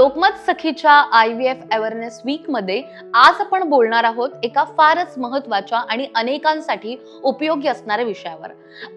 लोकमत सखीच्या I V F awareness वीकमध्ये आज आपण बोलणार आहोत एका फारच महत्त्वाच्या आणि अनेकांसाठी उपयोगी असणाऱ्या विषयावर.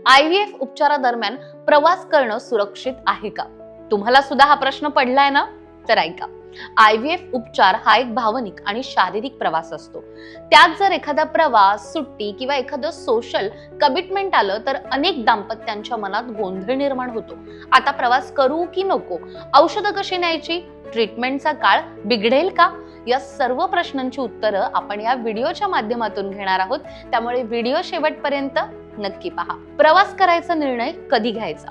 आय व्ही एफ उपचारादरम्यान प्रवास करणं सुरक्षित आहे का? तुम्हाला सुद्धा हा प्रश्न पडलाय ना? तर ऐका. आय व्ही एफ उपचार हा एक भावनिक आणि शारीरिक प्रवास असतो. त्यात जर एखादा प्रवास सुट्टी किंवा एखादं सोशल कमिटमेंट आलं तर अनेक दाम्पत्यांच्या मनात गोंधळ निर्माण होतो. आता प्रवास करू की नको? औषधं कशी न्यायची? ट्रीटमेंटचा काळ बिघडेल का? या सर्व प्रश्नांची उत्तरं आपण या व्हिडिओच्या माध्यमातून घेणार आहोत. त्यामुळे व्हिडिओ शेवटपर्यंत नक्की पहा. प्रवास करायचा निर्णय कधी घ्यायचा?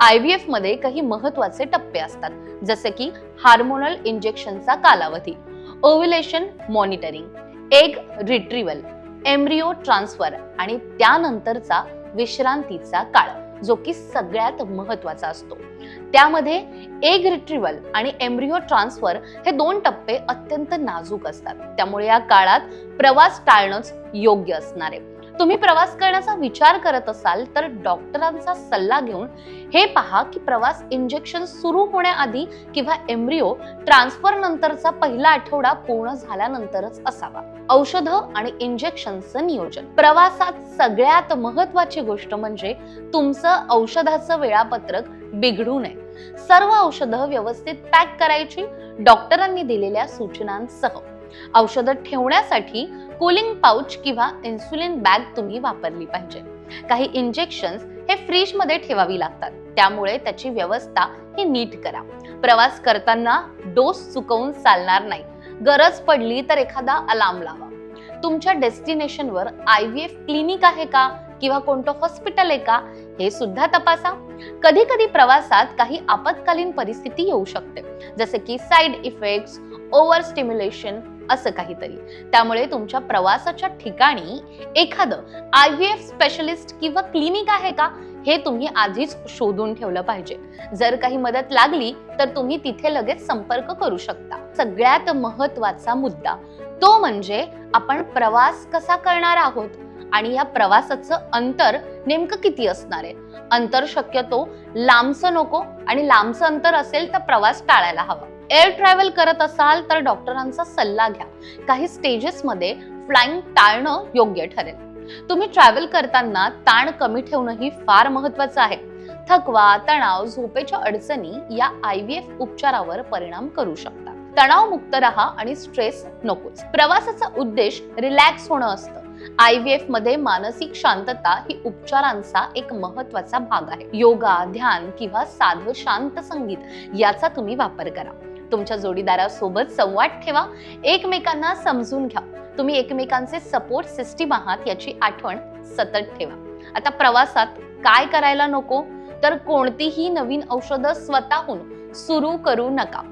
आय व्ही एफमध्ये काही महत्त्वाचे टप्पे असतात. जसे की हार्मोनल इंजेक्शनचा कालावधी ovulation monitoring egg retrieval embryo transfer आणि त्यानंतरचा विश्रांतीचा काळ जो की सगळ्यात महत्त्वाचा असतो. त्यामध्ये एग रिट्रीवल आणि एम्ब्रिओ ट्रान्सफर हे दोन टप्पे अत्यंत नाजूक असतात. त्यामुळे या काळात प्रवास टाळणंच योग्य असणार आहे. तुम्ही प्रवास करण्याचा विचार करत असाल तर डॉक्टरांचा सल्ला घेऊन हे पहा की प्रवास इंजेक्शन सुरू होण्याआधी किंवा एम्ब्रिओ ट्रान्सफर नंतरचा पहिला आठवडा पूर्ण झाल्यानंतरच असावा. औषधं आणि इंजेक्शनचं नियोजन. प्रवासात सगळ्यात महत्वाची गोष्ट म्हणजे तुमचं औषधाचं वेळापत्रक बिघडू नये. सर्व औषधं व्यवस्थित पॅक करायची डॉक्टरांनी दिलेल्या सूचनांसह. औषधं ठेवण्यासाठी कूलिंग पाऊच किंवा इन्सुलिन बॅग तुम्ही वापरली पाहिजे. काही इंजेक्शन्स हे फ्रीजमध्ये ठेवावी लागतात. त्यामुळे त्याची व्यवस्था ही नीट करा. प्रवास करताना डोस चुकवून चालणार नाही. गरज पडली तर एखादा अलार्म लावा. तुमच्या डेस्टिनेशनवर आय व्ही एफ क्लिनिक आहे का? किंवा कोणतं हॉस्पिटल आहे का? हे सुद्धा तपासा. कधी कधी प्रवासात काही आपत्कालीन परिस्थिती येऊ शकते. जसे की साईड इफेक्ट्स ओव्हर स्टिम्युलेशन असं काहीतरी. त्यामुळे तुमच्या प्रवासाच्या ठिकाणी एखादं आय व्ही एफ स्पेशलिस्ट किंवा क्लिनिक आहे का हे तुम्ही आधीच शोधून ठेवलं पाहिजे. जर काही मदत लागली तर तुम्ही तिथे लगेच संपर्क करू शकता. सगळ्यात महत्त्वाचा मुद्दा तो म्हणजे आपण प्रवास कसा करणार आहोत आणि या प्रवासाचं अंतर नेमकं किती असणार आहे? अंतर शक्यतो लांबचं नको आणि लांबचं अंतर असेल तर प्रवास टाळायला हवा. एअर ट्रॅव्हल करत असाल तर डॉक्टरांचा सल्ला घ्या. काही स्टेजेसमध्ये फ्लाइंग टाळणं योग्य ठरेल. तुम्ही ट्रॅव्हल करताना ताण कमी ठेवणंही फार महत्वाचं आहे. थकवा तणाव झोपेच्या अडचणी या आय व्ही एफ उपचारावर परिणाम करू शकतात. तणाव मुक्त राहा आणि स्ट्रेस नकोच. प्रवासाचा उद्देश रिलॅक्स होणं असतं. आय व्ही एफमध्ये मानसिक शांतता ही उपचारांचा एक महत्त्वाचा भाग आहे. योगा ध्यान किंवा साधव शांत संगीत याचा तुम्ही वापर करा. तुमच्या जोडीदारासोबत संवाद ठेवा. एकमेकांना समजून घ्या. तुम्ही एकमेकांचे सपोर्ट सिस्टीम आहात याची आठवण सतत ठेवा. आता प्रवासात काय करायला नको? तर कोणतीही नवीन औषधं स्वतःहून सुरू करू नका.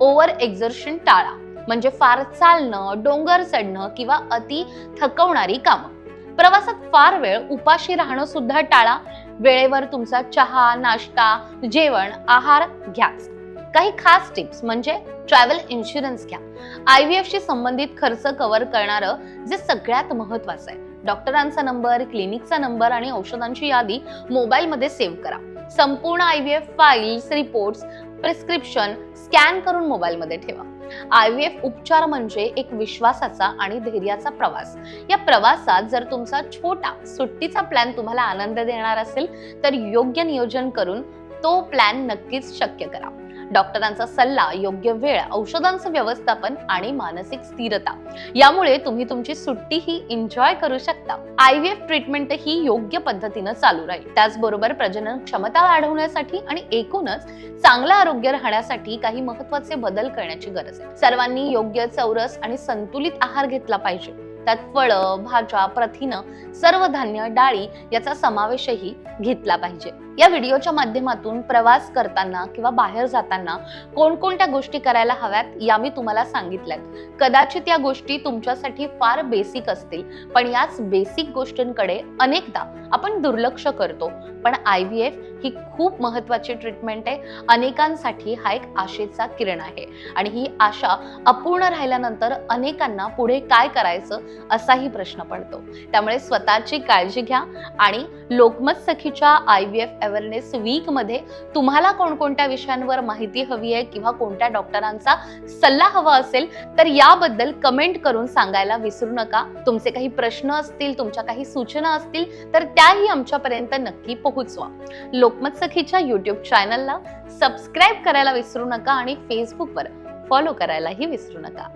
ओव्हर एक्झर्शन टाळा. म्हणजे फार चालणं डोंगर चढणं किंवा अति थकवणारी कामं. प्रवासात फार वेळ उपाशी राहणं सुद्धा टाळा. वेळेवर तुमचा चहा नाश्ता जेवण आहार घ्याच. काही खास टिप्स म्हणजे ट्रॅव्हल इन्शुरन्स घ्या. आय व्ही एफ शी संबंधित खर्च कव्हर करणारं जे सगळ्यात महत्वाचं आहे. डॉक्टरांचा नंबर क्लिनिकचा नंबर आणि औषधांची यादी मोबाईलमध्ये सेव्ह करा. संपूर्ण I V F files reports prescription scan करून मोबाईलमध्ये ठेवा. आय व्ही एफ उपचार म्हणजे एक विश्वासाचा आणि धैर्याचा प्रवास. या प्रवासात जर तुमचा छोटा सुट्टीचा प्लॅन तुम्हाला आनंद देणार असेल तर योग्य नियोजन करून तो प्लॅन नक्कीच शक्य करा. डॉक्टरांचा सल्ला योग्य वेळ औषधांचं व्यवस्थापन आणि मानसिक स्थिरता. यामुळे तुम्ही तुमची सुट्टी ही एन्जॉय करू शकता. आय व्ही एफ ट्रीटमेंट ही योग्य पद्धतीनं चालू राहील. त्याचबरोबर प्रजनन क्षमता वाढवण्यासाठी आणि एकूणच चांगलं आरोग्य राहण्यासाठी काही महत्त्वाचे बदल करण्याची गरज आहे. सर्वांनी योग्य चौरस आणि संतुलित आहार घेतला पाहिजे. त्यात फळं भाज्या प्रथिनं सर्व धान्य डाळी याचा समावेशही घेतला पाहिजे. या व्हिडिओच्या माध्यमातून प्रवास करताना किंवा बाहेर जाताना कोणकोणत्या गोष्टी करायला हव्यात या मी तुम्हाला सांगितल्यात. कदाचित या गोष्टी तुमच्यासाठी फार बेसिक असतील पण याच बेसिक गोष्टींकडे अनेकदा आपण दुर्लक्ष करतो. पण आय व्ही एफ ही खूप महत्वाची ट्रीटमेंट आहे. अनेकांसाठी हा एक आशेचा किरण आहे. आणि ही आशा अपूर्ण राहिल्यानंतर अनेकांना पुढे काय करायचं असाही प्रश्न पडतो. त्यामुळे स्वतःची काळजी घ्या आणि लोकमत सखीच्या आय व्ही एफ अवेअरनेस वीकमध्ये तुम्हाला कोणकोणत्या विषयांवर माहिती हवी आहे किंवा कोणत्या डॉक्टरांचा सल्ला हवा असेल तर याबद्दल कमेंट करून सांगायला विसरू नका. तुमचे काही प्रश्न असतील तुमच्या काही सूचना असतील तर त्याही आमच्यापर्यंत नक्की पोहोचवा. लोकमत सखीच्या युट्यूब चॅनलला सबस्क्राईब करायला विसरू नका आणि फेसबुकवर फॉलो करायलाही विसरू नका.